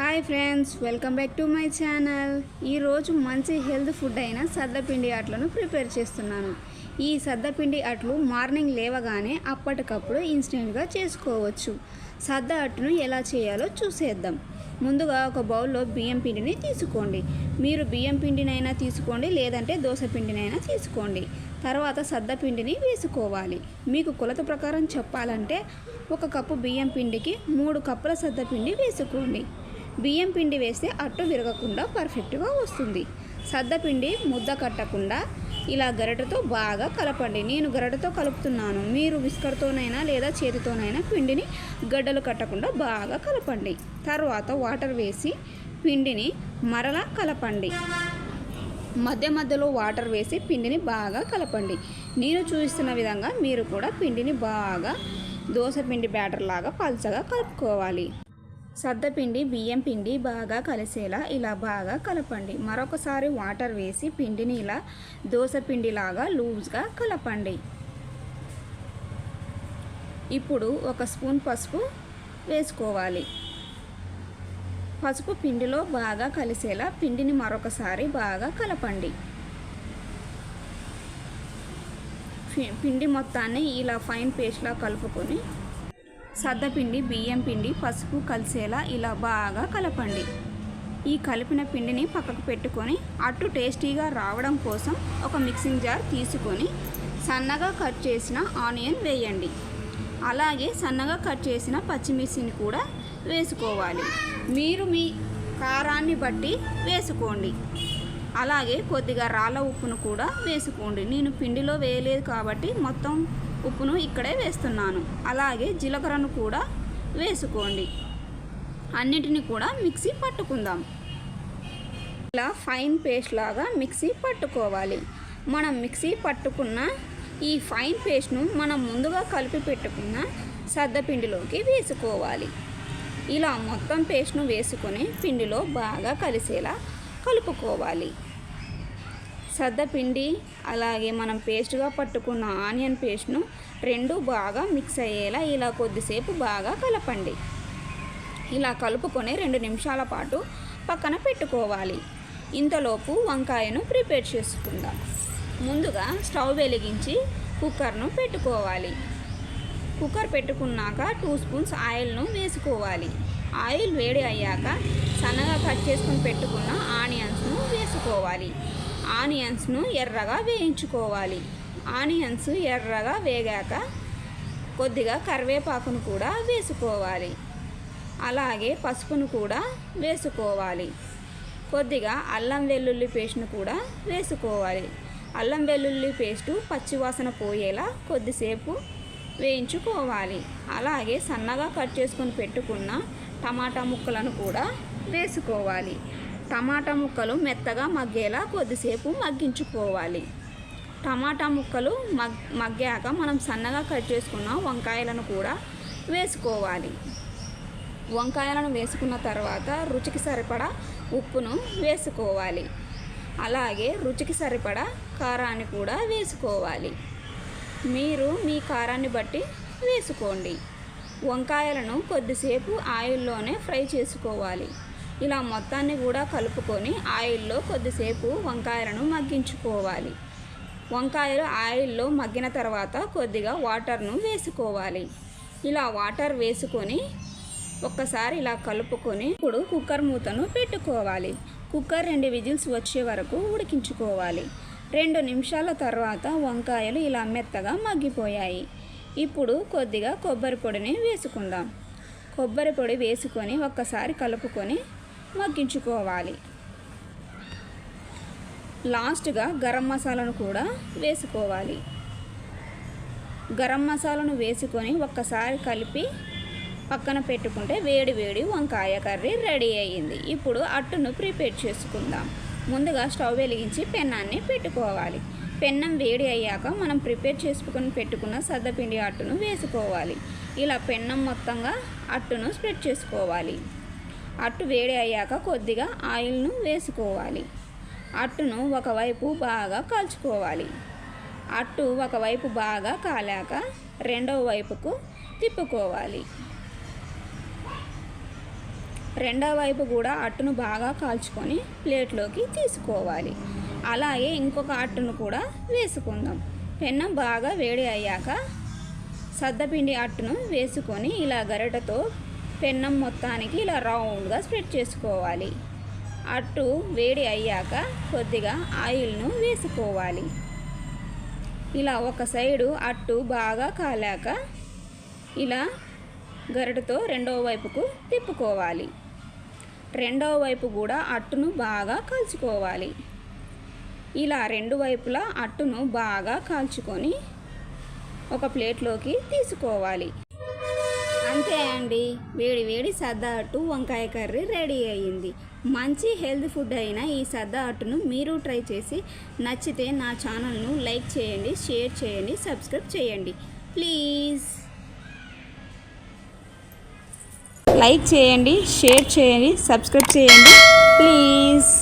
Hi friends welcome back to my channel. ఈరోజు మంచి health food అయిన సద్దపిండి అట్లను ప్రిపేర్ చేస్తున్నాను. ఈ సద్దపిండి అట్లు మార్నింగ్ లేవగానే అప్పటికప్పుడు ఇన్స్టెంట్గా చేసుకోవచ్చు. సద్ద అట్టును ఎలా చేయాలో చూసేద్దాం. ముందుగా ఒక బౌల్లో బియ్యం పిండిని తీసుకోండి. మీరు బియ్యం పిండినైనా తీసుకోండి లేదంటే దోశ పిండినైనా తీసుకోండి. తర్వాత సద్ద పిండిని వేసుకోవాలి. మీకు కొలత ప్రకారం చెప్పాలంటే ఒక కప్పు బియ్యం పిండికి మూడు కప్పుల సద్ద పిండి వేసుకోండి. బియ్యం పిండి వేస్తే అట్టు విరగకుండా పర్ఫెక్ట్గా వస్తుంది. సద్దపిండి ముద్ద కట్టకుండా ఇలా గరిటతో బాగా కలపండి. నేను గరటతో కలుపుతున్నాను. మీరు విస్కర్తోనైనా లేదా చేతితోనైనా పిండిని గడ్డలు కట్టకుండా బాగా కలపండి. తర్వాత వాటర్ వేసి పిండిని మరలా కలపండి. మధ్య మధ్యలో వాటర్ వేసి పిండిని బాగా కలపండి. నేను చూపిస్తున్న విధంగా మీరు కూడా పిండిని బాగా దోశ పిండి బ్యాటర్ లాగా పల్చగా కలుపుకోవాలి. సద్దపిండి బియ్యం పిండి బాగా కలిసేలా ఇలా బాగా కలపండి. మరొకసారి వాటర్ వేసి పిండిని ఇలా దోశ పిండిలాగా లూజ్గా కలపండి. ఇప్పుడు ఒక స్పూన్ పసుపు వేసుకోవాలి. పసుపు పిండిలో బాగా కలిసేలా పిండిని మరొకసారి బాగా కలపండి. పిండి మొత్తాన్ని ఇలా ఫైన్ పేస్ట్లా కలుపుకొని సద్దపిండి బియ్యం పిండి పసుపు కలిసేలా ఇలా బాగా కలపండి. ఈ కలిపిన పిండిని పక్కకు పెట్టుకొని అట్టు టేస్టీగా రావడం కోసం ఒక మిక్సింగ్ జార్ తీసుకొని సన్నగా కట్ చేసిన ఆనియన్ వేయండి. అలాగే సన్నగా కట్ చేసిన పచ్చిమిర్చిని కూడా వేసుకోవాలి. మీరు మీ కారాన్ని బట్టి వేసుకోండి. అలాగే కొద్దిగా రాళ్ళ ఉప్పును కూడా వేసుకోండి. నేను పిండిలో వేయలేదు కాబట్టి మొత్తం ఉప్పును ఇక్కడే వేస్తున్నాను. అలాగే జీలకర్రను కూడా వేసుకోండి. అన్నిటిని కూడా మిక్సీ పట్టుకుందాం. ఇలా ఫైన్ పేస్ట్ లాగా మిక్సీ పట్టుకోవాలి. మనం మిక్సీ పట్టుకున్న ఈ ఫైన్ పేస్ట్ను మనం ముందుగా కలిపి పెట్టుకున్న సద్దపిండిలోకి వేసుకోవాలి. ఇలా మొత్తం పేస్ట్ను వేసుకొని పిండిలో బాగా కలిసేలా కలుపుకోవాలి. సద్దపిండి అలాగే మనం పేస్ట్గా పట్టుకున్న ఆనియన్ పేస్ట్ను రెండు బాగా మిక్స్ అయ్యేలా ఇలా కొద్దిసేపు బాగా కలపండి. ఇలా కలుపుకొని రెండు నిమిషాల పాటు పక్కన పెట్టుకోవాలి. ఇంతలోపు వంకాయను ప్రిపేర్ చేసుకుందాం. ముందుగా స్టవ్ వెలిగించి కుక్కర్ను పెట్టుకోవాలి. కుక్కర్ పెట్టుకున్నాక టూ స్పూన్స్ ఆయిల్ను వేసుకోవాలి. ఆయిల్ వేడి అయ్యాక సన్నగా కట్ చేసుకుని పెట్టుకున్న ఆనియన్స్ను వేసుకోవాలి. ఆనియన్స్ను ఎర్రగా వేయించుకోవాలి. ఆనియన్స్ ఎర్రగా వేగాక కొద్దిగా కరివేపాకును కూడా వేసుకోవాలి. అలాగే పసుపును కూడా వేసుకోవాలి. కొద్దిగా అల్లం వెల్లుల్లి పేస్ట్ను కూడా వేసుకోవాలి. అల్లం వెల్లుల్లి పేస్టు పచ్చివాసన పోయేలా కొద్దిసేపు వేయించుకోవాలి. అలాగే సన్నగా కట్ చేసుకొని పెట్టుకున్న టమాటా ముక్కలను కూడా వేసుకోవాలి. టమాటా ముక్కలు మెత్తగా మగ్గేలా కొద్దిసేపు మగ్గించుకోవాలి. టమాటా ముక్కలు మగ్ మగ్గాక మనం సన్నగా కట్ చేసుకున్న వంకాయలను కూడా వేసుకోవాలి. వంకాయలను వేసుకున్న తర్వాత రుచికి సరిపడా ఉప్పును వేసుకోవాలి. అలాగే రుచికి సరిపడా కారాన్ని కూడా వేసుకోవాలి. మీరు మీ కారాన్ని బట్టి వేసుకోండి. వంకాయలను కొద్దిసేపు ఆయిల్లోనే ఫ్రై చేసుకోవాలి. ఇలా మొత్తాన్ని కూడా కలుపుకొని ఆయిల్లో కొద్దిసేపు వంకాయలను మగ్గించుకోవాలి. వంకాయలు ఆయిల్లో మగ్గిన తర్వాత కొద్దిగా వాటర్ను వేసుకోవాలి. ఇలా వాటర్ వేసుకొని ఒక్కసారి ఇలా కలుపుకొని ఇప్పుడు కుక్కర్ మూతను పెట్టుకోవాలి. కుక్కర్ రెండు విజిల్స్ వచ్చే వరకు ఉడికించుకోవాలి. రెండు నిమిషాల తర్వాత వంకాయలు ఇలా మెత్తగా మగ్గిపోయాయి. ఇప్పుడు కొద్దిగా కొబ్బరి పొడిని వేసుకుందాం. కొబ్బరి పొడి వేసుకొని ఒక్కసారి కలుపుకొని మగ్గించుకోవాలి. లాస్ట్గా గరం మసాలాను కూడా వేసుకోవాలి. గరం మసాలాను వేసుకొని ఒక్కసారి కలిపి పక్కన పెట్టుకుంటే వేడి వేడి వంకాయ కర్రీ రెడీ అయ్యింది. ఇప్పుడు అట్టును ప్రిపేర్ చేసుకుందాం. ముందుగా స్టవ్ వెలిగించి పెన్నాన్ని పెట్టుకోవాలి. పెన్నం వేడి అయ్యాక మనం ప్రిపేర్ చేసుకుని పెట్టుకున్న సద్దపిండి అట్టును వేసుకోవాలి. ఇలా పెన్నం మొత్తంగా అట్టును స్ప్రెడ్ చేసుకోవాలి. అట్టు వేడి అయ్యాక కొద్దిగా ఆయిల్ను వేసుకోవాలి. అట్టును ఒకవైపు బాగా కాల్చుకోవాలి. అట్టు ఒకవైపు బాగా కాలాక రెండవ వైపుకు తిప్పుకోవాలి. రెండవ వైపు కూడా అట్టును బాగా కాల్చుకొని ప్లేట్లోకి తీసుకోవాలి. అలాగే ఇంకొక అట్టును కూడా వేసుకుందాం. పెన్నం బాగా వేడి అయ్యాక సద్దపిండి అట్టును వేసుకొని ఇలా గరిటతో పెన్నం మొత్తానికి ఇలా రౌండ్గా స్ప్రెడ్ చేసుకోవాలి. అట్టు వేడి అయ్యాక కొద్దిగా ఆయిల్ను వేసుకోవాలి. ఇలా ఒక సైడు అట్టు బాగా కాలాక ఇలా గరిటతో రెండవ వైపుకు తిప్పుకోవాలి. రెండవ వైపు కూడా అట్టును బాగా కాల్చుకోవాలి. ఇలా రెండు వైపులా అట్టును బాగా కాల్చుకొని ఒక ప్లేట్లోకి తీసుకోవాలి. అంతే అండి. వేడి వేడి సద్దా అట్టు వంకాయ కర్రీ రెడీ అయ్యింది. మంచి హెల్త్ ఫుడ్ అయిన ఈ సద్దా అట్టును మీరు ట్రై చేసి నచ్చితే నా ఛానల్ను లైక్ చేయండి షేర్ చేయండి సబ్స్క్రైబ్ చేయండి. ప్లీజ్. లైక్ చేయండి షేర్ చేయండి సబ్స్క్రైబ్ చేయండి. ప్లీజ్.